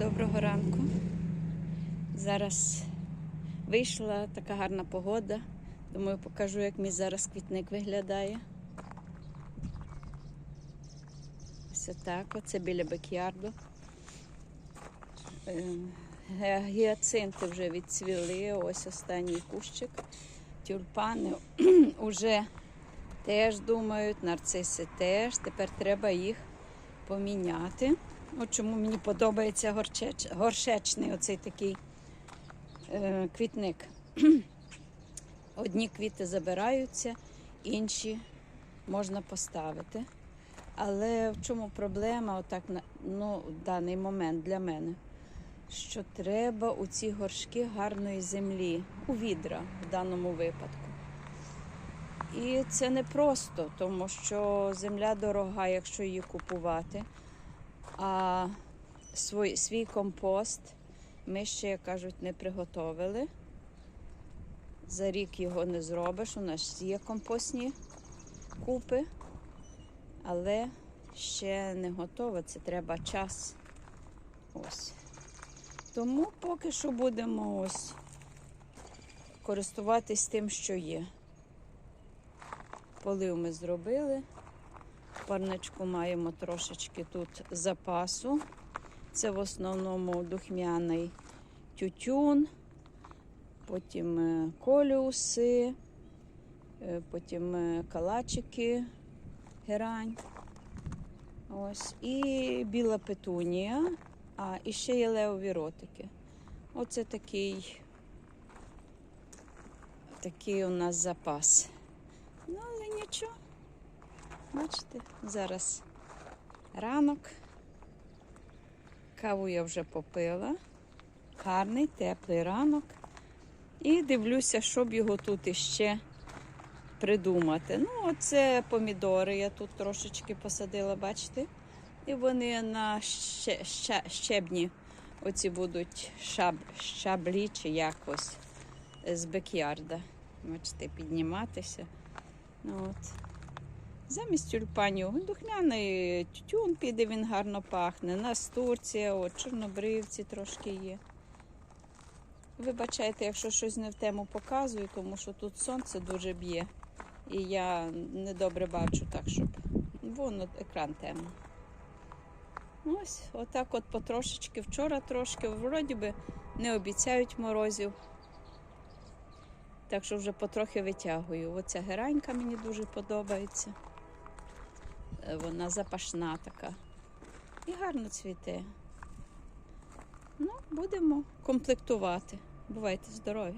Доброго ранку. Зараз вийшла така гарна погода. Думаю, покажу, як мій зараз квітник виглядає. Ось отак. Оце біля бекярду. Е, Гіацинти вже відцвіли. Ось останній кущик. Тюльпани вже теж думають, нарциси теж. Тепер треба їх поміняти. От чому мені подобається горчеч, горшечний оцей такий е, квітник. Одні квіти забираються, інші можна поставити. Але в чому проблема, отак, ну, даний момент для мене, що треба у ці горшки гарної землі, у відра в даному випадку. І це не просто, тому що земля дорога, якщо її купувати. А свій, свій компост ми ще, як кажуть, не приготовили. За рік його не зробиш. У нас є компостні купи, але ще не готово. Це треба час. Ось. Тому поки що будемо ось користуватись тим, що є. Полив ми зробили. Парничку маємо трошечки тут запасу. Це в основному духмяний тютюн, потім е, коліуси, е, потім е, калачики, герань. Ось. І біла петунія, а і ще є левові ротики. Оце такий, такий у нас запас. Ну, але нічого. Бачите, зараз ранок. Каву я вже попила. Гарний, теплий ранок. І дивлюся, щоб його тут іще придумати. Ну, оце помідори я тут трошечки посадила, бачите? І вони на ще, ще, щебні оці будуть шаб, щаблі чи якось з бекярда. Бачите, підніматися. Ну, от. Замість тюльпанів духмяний тютюн піде, він гарно пахне. Настурція, от, чорнобривці трошки є. Вибачайте, якщо щось не в тему показую, тому що тут сонце дуже б'є. І я недобре бачу так, щоб. Вон от екран темний. Ось, отак от потрошечки. Вчора трошки, вроді би, не обіцяють морозів. Так що вже потрохи витягую. Оця геранька мені дуже подобається. Е, Вона запашна така. І гарно цвіте. Ну, будемо комплектувати. Бувайте здорові!